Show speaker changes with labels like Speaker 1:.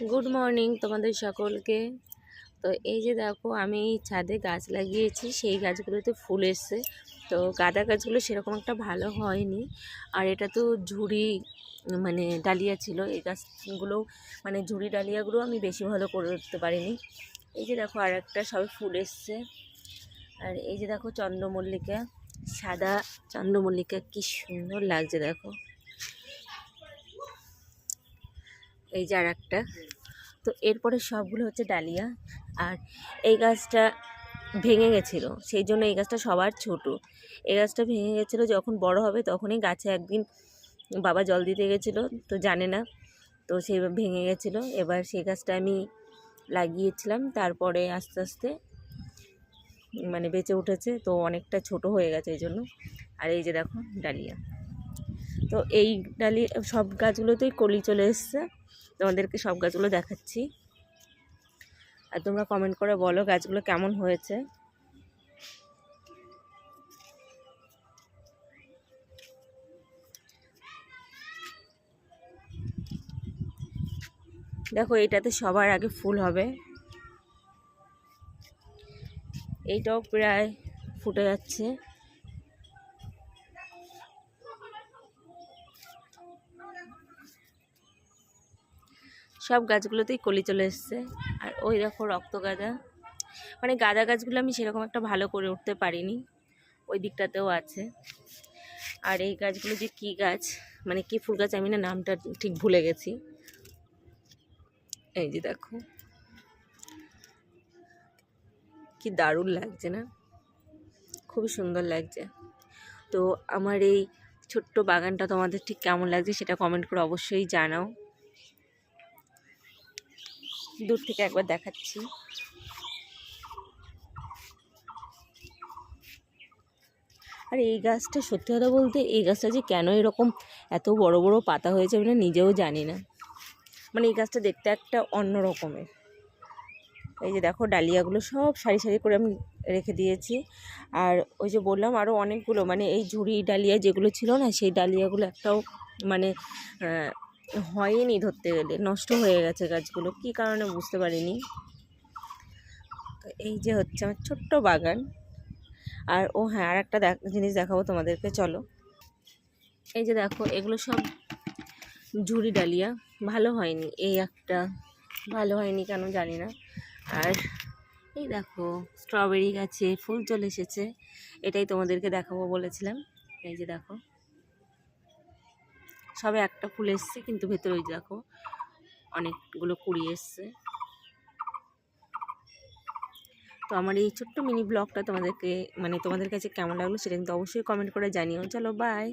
Speaker 1: Good morning তোমাদের সকলকে। তো এই যে দেখো, আমি ছাদে গাছ লাগিয়েছি, সেই গাছগুলোতে ফুল এসছে। তো গাঁদা গাছগুলো সেরকম একটা ভালো হয়নি। আর এটা তো ঝুড়ি মানে ডালিয়া ছিল। এই গাছগুলো মানে ঝুড়ি ডালিয়াগুলো আমি বেশি ভালো করে উঠতে পারিনি। এই যে দেখো আর একটা সবে ফুল এসছে। আর এই যে দেখো, চন্দ্রমল্লিকা, সাদা চন্দ্রমল্লিকা, কি সুন্দর লাগছে দেখো। এই যে আর একটা তো এরপরে সবগুলো হচ্ছে ডালিয়া। আর এই গাছটা ভেঙে গেছিল, সেই জন্য এই গাছটা সবার ছোট। এই গাছটা ভেঙে গেছিল, যখন বড় হবে তখনই গাছে একদিন বাবা জল দিতে গেছিল, তো জানে না। তো সে ভেঙে গেছিল, এবার সেই গাছটা আমি লাগিয়েছিলাম, তারপরে আস্তে আস্তে মানে বেঁচে উঠেছে, তো অনেকটা ছোট হয়ে গেছে এই জন্য। আর এই যে দেখো, ডালিয়া। তো এই ডালি, সব গাছগুলোতেই কলি চলে এসছে। তোমাদেরকে সব গাছগুলো দেখাচ্ছি। আর তোমরা কমেন্ট করে বলো গাছগুলো কেমন হয়েছে। দেখো এইটাতে সবার আগে ফুল হবে। এইটাও প্রায় ফুটে যাচ্ছে। সব গাছগুলোতেই কলি চলে এসছে। আর ওই দেখো রক্ত গাঁদা। মানে গাঁদা গাছগুলো আমি সেরকম একটা ভালো করে উঠতে পারিনি। ওই দিকটাতেও আছে। আর এই গাছগুলো যে কী গাছ মানে কী ফুল গাছ, আমি না নামটা ঠিক ভুলে গেছি। এই যে দেখো। কি দারুণ লাগছে না? খুবই সুন্দর লাগছে। তো আমার এই ছোট্ট বাগানটা তোমাদের ঠিক কেমন লাগছে সেটা কমেন্ট করে অবশ্যই জানাও। দূর থেকে একবার দেখাচ্ছি। আর এই গাছটা সত্যি কথা বলতে, এই গাছটা যে কেন এরকম এত বড় বড় পাতা হয়েছে আমি নিজেও জানি না। মানে এই গাছটা দেখতে একটা অন্য রকমের। এই যে দেখো ডালিয়াগুলো সব সারি সারি করে আমি রেখে দিয়েছি। আর ওই যে বললাম আরও অনেকগুলো মানে এই ঝুড়ি ডালিয়া যেগুলো ছিল না, সেই ডালিয়াগুলো একটাও মানে হয়নি ধরতে গেলে, নষ্ট হয়ে গেছে গাছগুলো, কী কারণে বুঝতে পারিনি। তো এই যে হচ্ছে আমার ছোট্ট বাগান। আর ও হ্যাঁ আর একটা জিনিস দেখাবো তোমাদেরকে, চলো। এই যে দেখো, এগুলো সব ঝুড়ি ডালিয়া, ভালো হয়নি। এই একটা ভালো হয়নি কেন জানি না। আর এই দেখো, স্ট্রবেরি গাছে ফুল চলে এসেছে, এটাই তোমাদেরকে দেখাবো বলেছিলাম। এই যে দেখো। সবে একটা ফুল এসছে, কিন্তু ভেতরে ওই দেখো অনেকগুলো কুড়ি এসছে। তো আমার এই ছোট্ট মিনি ব্লগটা তোমাদেরকে মানে তোমাদের কাছে কেমন লাগল সেটা কিন্তু অবশ্যই কমেন্ট করে জানিও। চলো বাই